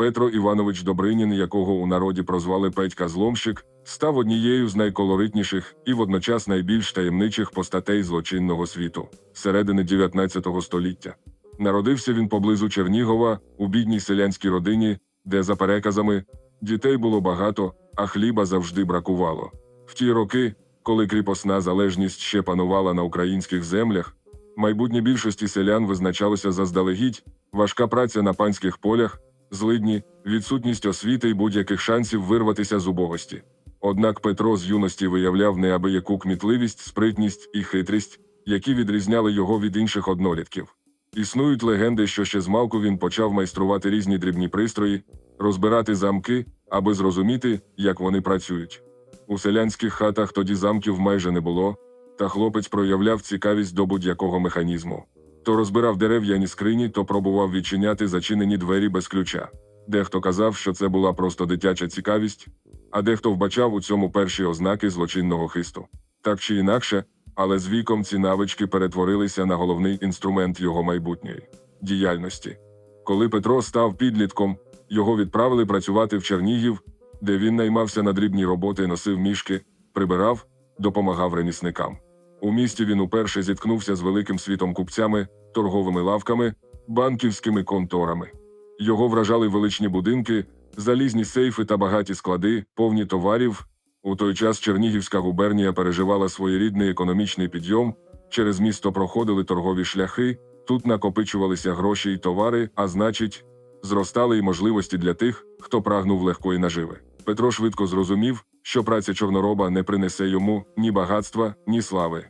Петро Іванович Добринін, якого у народі прозвали Петька Зломщик, став однією з найколоритніших і водночас найбільш таємничих постатей злочинного світу середини 19 століття. Народився він поблизу Чернігова у бідній селянській родині, де, за переказами, дітей було багато, а хліба завжди бракувало. В ті роки, коли кріпосна залежність ще панувала на українських землях, майбутнє більшості селян визначалося заздалегідь, важка праця на панських полях, злидні, відсутність освіти і будь-яких шансів вирватися з убогості. Однак Петро з юності виявляв неабияку кмітливість, спритність і хитрість, які відрізняли його від інших однолітків. Існують легенди, що ще змалку він почав майструвати різні дрібні пристрої, розбирати замки, аби зрозуміти, як вони працюють. У селянських хатах тоді замків майже не було, та хлопець проявляв цікавість до будь-якого механізму. То розбирав дерев'яні скрині, то пробував відчиняти зачинені двері без ключа. Дехто казав, що це була просто дитяча цікавість, а дехто вбачав у цьому перші ознаки злочинного хисту. Так чи інакше, але з віком ці навички перетворилися на головний інструмент його майбутньої діяльності. Коли Петро став підлітком, його відправили працювати в Чернігів, де він наймався на дрібні роботи, носив мішки, прибирав, допомагав ремісникам. У місті він уперше зіткнувся з великим світом купцями, торговими лавками, банківськими конторами. Його вражали величні будинки, залізні сейфи та багаті склади, повні товарів. У той час Чернігівська губернія переживала своєрідний економічний підйом, через місто проходили торгові шляхи, тут накопичувалися гроші й товари, а значить, зростали й можливості для тих, хто прагнув легкої наживи. Петро швидко зрозумів, що праця чорнороба не принесе йому ні багатства, ні слави.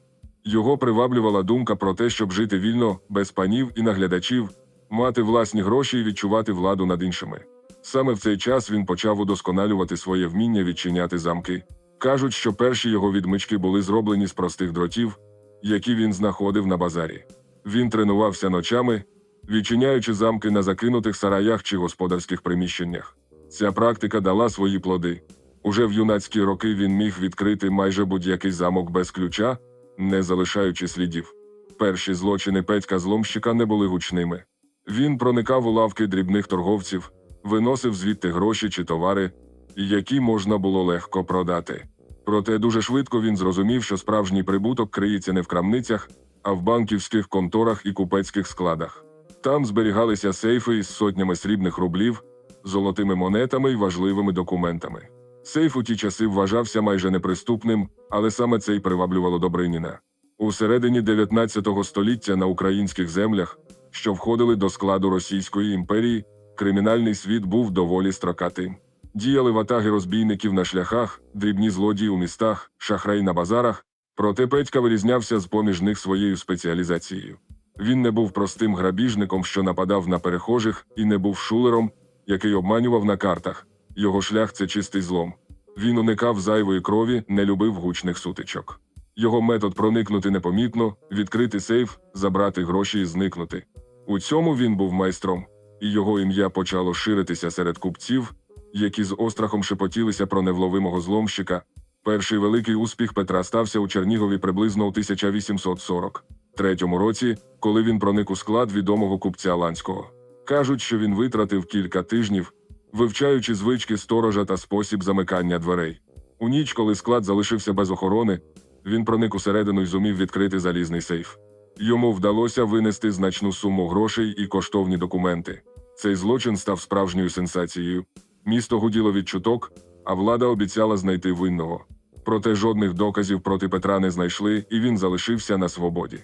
Його приваблювала думка про те, щоб жити вільно, без панів і наглядачів, мати власні гроші і відчувати владу над іншими. Саме в цей час він почав удосконалювати своє вміння відчиняти замки. Кажуть, що перші його відмички були зроблені з простих дротів, які він знаходив на базарі. Він тренувався ночами, відчиняючи замки на закинутих сараях чи господарських приміщеннях. Ця практика дала свої плоди. Уже в юнацькі роки він міг відкрити майже будь-який замок без ключа, не залишаючи слідів. Перші злочини Петька зломщика не були гучними. Він проникав у лавки дрібних торговців, виносив звідти гроші чи товари, які можна було легко продати. Проте дуже швидко він зрозумів, що справжній прибуток криється не в крамницях, а в банківських конторах і купецьких складах. Там зберігалися сейфи із сотнями срібних рублів, золотими монетами і важливими документами. Сейф у ті часи вважався майже неприступним, але саме це й приваблювало Добриніна. У середині 19 століття на українських землях, що входили до складу Російської імперії, кримінальний світ був доволі строкатим. Діяли ватаги розбійників на шляхах, дрібні злодії у містах, шахраї на базарах, проте Петька вирізнявся з поміж них своєю спеціалізацією. Він не був простим грабіжником, що нападав на перехожих, і не був шулером, який обманював на картах. Його шлях це чистий злом. Він уникав зайвої крові, не любив гучних сутичок. Його метод проникнути непомітно, відкрити сейф, забрати гроші і зникнути. У цьому він був майстром, і його ім'я почало ширитися серед купців, які з острахом шепотілися про невловимого зломщика. Перший великий успіх Петра стався у Чернігові приблизно у 1843 році, коли він проник у склад відомого купця Ланського. Кажуть, що він витратив кілька тижнів, вивчаючи звички сторожа та спосіб замикання дверей. У ніч, коли склад залишився без охорони, він проник усередину і зумів відкрити залізний сейф. Йому вдалося винести значну суму грошей і коштовні документи. Цей злочин став справжньою сенсацією. Місто гуділо від чуток, а влада обіцяла знайти винного. Проте жодних доказів проти Петра не знайшли, і він залишився на свободі.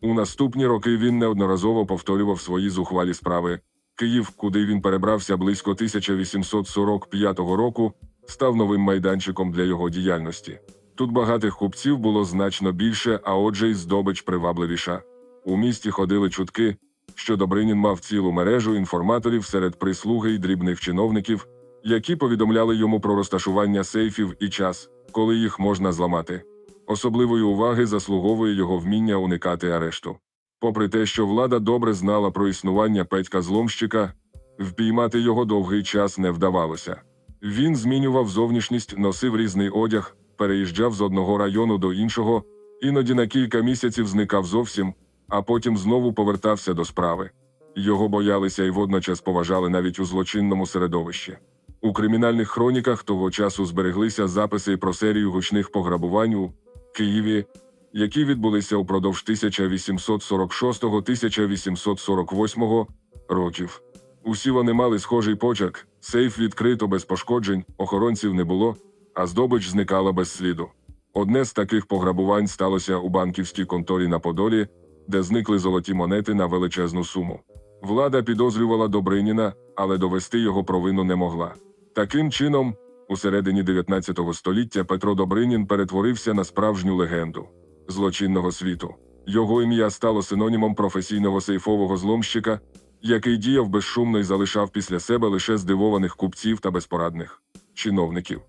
У наступні роки він неодноразово повторював свої зухвалі справи. Київ, куди він перебрався близько 1845 року, став новим майданчиком для його діяльності. Тут багатих купців було значно більше, а отже, й здобич привабливіша. У місті ходили чутки, що Добринін мав цілу мережу інформаторів серед прислуги й дрібних чиновників, які повідомляли йому про розташування сейфів і час, коли їх можна зламати. Особливої уваги заслуговує його вміння уникати арешту. Попри те, що влада добре знала про існування Петька зломщика, впіймати його довгий час не вдавалося. Він змінював зовнішність, носив різний одяг, переїжджав з одного району до іншого, іноді на кілька місяців зникав зовсім, а потім знову повертався до справи. Його боялися і водночас поважали навіть у злочинному середовищі. У кримінальних хроніках того часу збереглися записи про серію гучних пограбувань у Києві, які відбулися упродовж 1846-1848 років. Усі вони мали схожий почерк, сейф відкрито без пошкоджень, охоронців не було, а здобич зникала без сліду. Одне з таких пограбувань сталося у банківській конторі на Подолі, де зникли золоті монети на величезну суму. Влада підозрювала Добриніна, але довести його провину не могла. Таким чином, у середині 19 століття Петро Добринін перетворився на справжню легенду злочинного світу. Його ім'я стало синонімом професійного сейфового зломщика, який діяв безшумно і залишав після себе лише здивованих купців та безпорадних чиновників.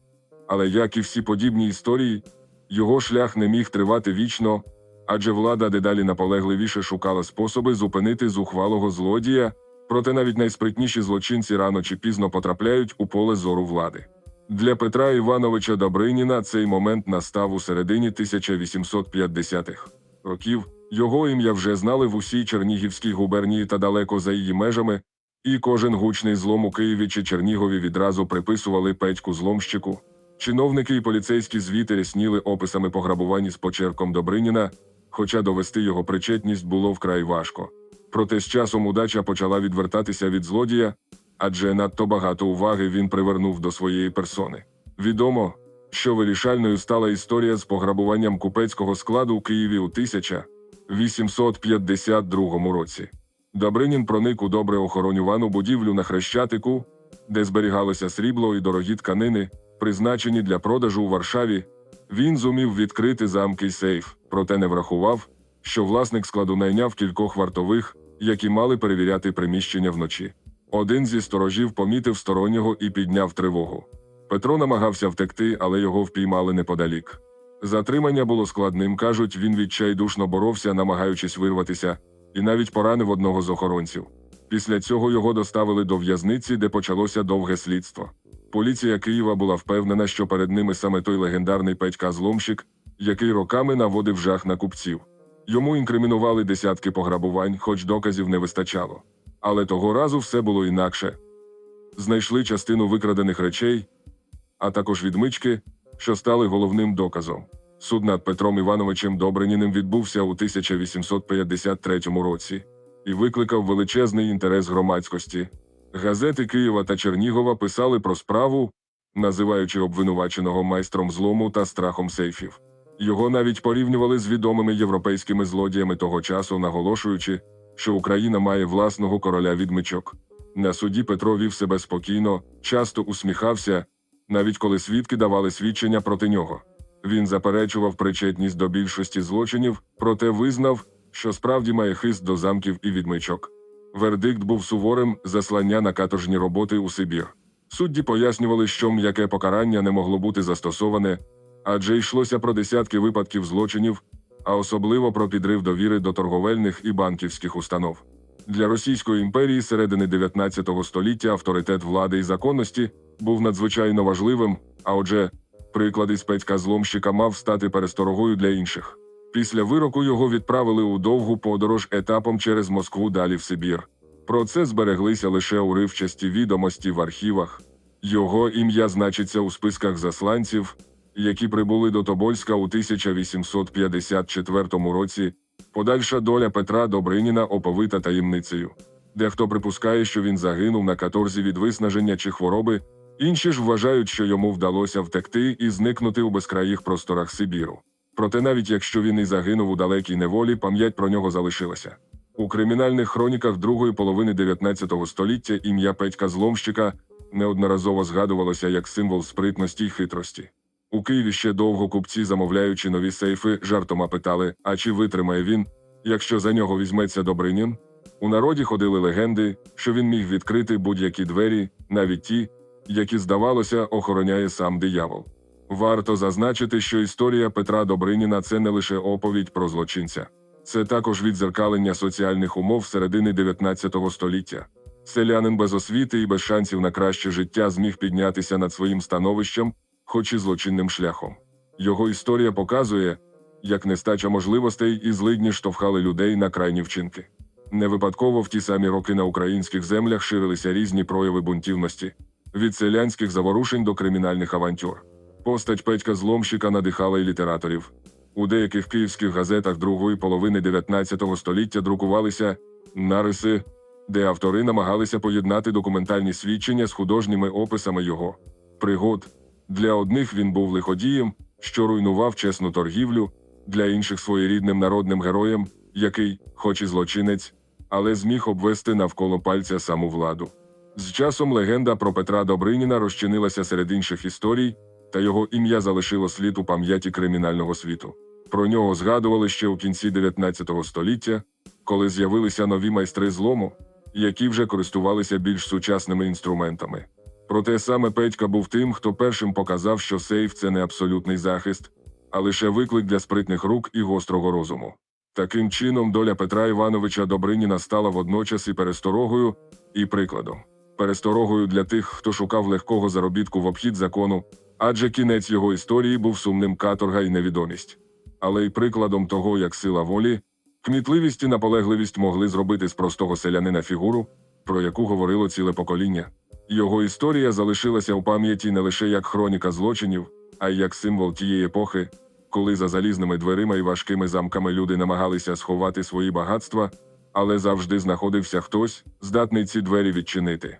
Але як і всі подібні історії, його шлях не міг тривати вічно, адже влада дедалі наполегливіше шукала способи зупинити зухвалого злодія, проте навіть найспритніші злочинці рано чи пізно потрапляють у поле зору влади. Для Петра Івановича Добриніна цей момент настав у середині 1850-х років. Його ім'я вже знали в усій Чернігівській губернії та далеко за її межами, і кожен гучний злом у Києві чи Чернігові відразу приписували Петьку зломщику. Чиновники і поліцейські звіти рясніли описами пограбувань з почерком Добриніна, хоча довести його причетність було вкрай важко. Проте з часом удача почала відвертатися від злодія, адже надто багато уваги він привернув до своєї персони. Відомо, що вирішальною стала історія з пограбуванням купецького складу у Києві у 1852 році. Добринін проник у добре охоронювану будівлю на Хрещатику, де зберігалося срібло і дорогі тканини, призначені для продажу у Варшаві. Він зумів відкрити замки сейф, проте не врахував, що власник складу найняв кількох вартових, які мали перевіряти приміщення вночі. Один зі сторожів помітив стороннього і підняв тривогу. Петро намагався втекти, але його впіймали неподалік. Затримання було складним, кажуть, він відчайдушно боровся, намагаючись вирватися, і навіть поранив одного з охоронців. Після цього його доставили до в'язниці, де почалося довге слідство. Поліція Києва була впевнена, що перед ними саме той легендарний Петька Зломщик, який роками наводив жах на купців. Йому інкримінували десятки пограбувань, хоч доказів не вистачало. Але того разу все було інакше. Знайшли частину викрадених речей, а також відмички, що стали головним доказом. Суд над Петром Івановичем Добриніним відбувся у 1853 році і викликав величезний інтерес громадськості. Газети Києва та Чернігова писали про справу, називаючи обвинуваченого майстром злому та страхом сейфів. Його навіть порівнювали з відомими європейськими злодіями того часу, наголошуючи, що Україна має власного короля відмичок. На суді Петро вів себе спокійно, часто усміхався, навіть коли свідки давали свідчення проти нього. Він заперечував причетність до більшості злочинів, проте визнав, що справді має хист до замків і відмичок. Вердикт був суворим заслання на каторжні роботи у Сибір. Судді пояснювали, що м'яке покарання не могло бути застосоване, адже йшлося про десятки випадків злочинів, а особливо про підрив довіри до торговельних і банківських установ. Для Російської імперії середини 19 століття авторитет влади і законності був надзвичайно важливим, а отже, приклад із Петька зломщика мав стати пересторогою для інших. Після вироку його відправили у довгу подорож етапом через Москву далі в Сибір. Про це збереглися лише уривчасті відомості в архівах. Його ім'я значиться у списках засланців, які прибули до Тобольська у 1854 році. Подальша доля Петра Добриніна оповита таємницею. Дехто припускає, що він загинув на каторзі від виснаження чи хвороби, інші ж вважають, що йому вдалося втекти і зникнути у безкраїх просторах Сибіру. Проте навіть якщо він і загинув у далекій неволі, пам'ять про нього залишилася. У кримінальних хроніках другої половини 19 століття ім'я Петька Зломщика неодноразово згадувалося як символ спритності й хитрості. У Києві ще довго купці, замовляючи нові сейфи, жартома питали, а чи витримає він, якщо за нього візьметься Добринін? У народі ходили легенди, що він міг відкрити будь-які двері, навіть ті, які, здавалося, охороняє сам диявол. Варто зазначити, що історія Петра Добриніна це не лише оповідь про злочинця, це також відзеркалення соціальних умов середини 19 століття. Селянин без освіти і без шансів на краще життя зміг піднятися над своїм становищем, хоч і злочинним шляхом. Його історія показує, як нестача можливостей і злидні штовхали людей на крайні вчинки. Не випадково в ті самі роки на українських землях ширилися різні прояви бунтівності від селянських заворушень до кримінальних авантюр. Постать Петька Зломщика надихала і літераторів. У деяких київських газетах другої половини 19 століття друкувалися нариси, де автори намагалися поєднати документальні свідчення з художніми описами його пригод. Для одних він був лиходієм, що руйнував чесну торгівлю, для інших своєрідним народним героєм, який, хоч і злочинець, але зміг обвести навколо пальця саму владу. З часом легенда про Петра Добриніна розчинилася серед інших історій, та його ім'я залишило слід у пам'яті кримінального світу. Про нього згадували ще у кінці 19 століття, коли з'явилися нові майстри злому, які вже користувалися більш сучасними інструментами. Проте саме Петька був тим, хто першим показав, що сейф це не абсолютний захист, а лише виклик для спритних рук і гострого розуму. Таким чином, доля Петра Івановича Добриніна стала водночас і пересторогою, і прикладом. Пересторогою для тих, хто шукав легкого заробітку в обхід закону, адже кінець його історії був сумним каторга і невідомість. Але й прикладом того, як сила волі, кмітливість і наполегливість могли зробити з простого селянина фігуру, про яку говорило ціле покоління. Його історія залишилася у пам'яті не лише як хроніка злочинів, а й як символ тієї епохи, коли за залізними дверима і важкими замками люди намагалися сховати свої багатства, але завжди знаходився хтось, здатний ці двері відчинити.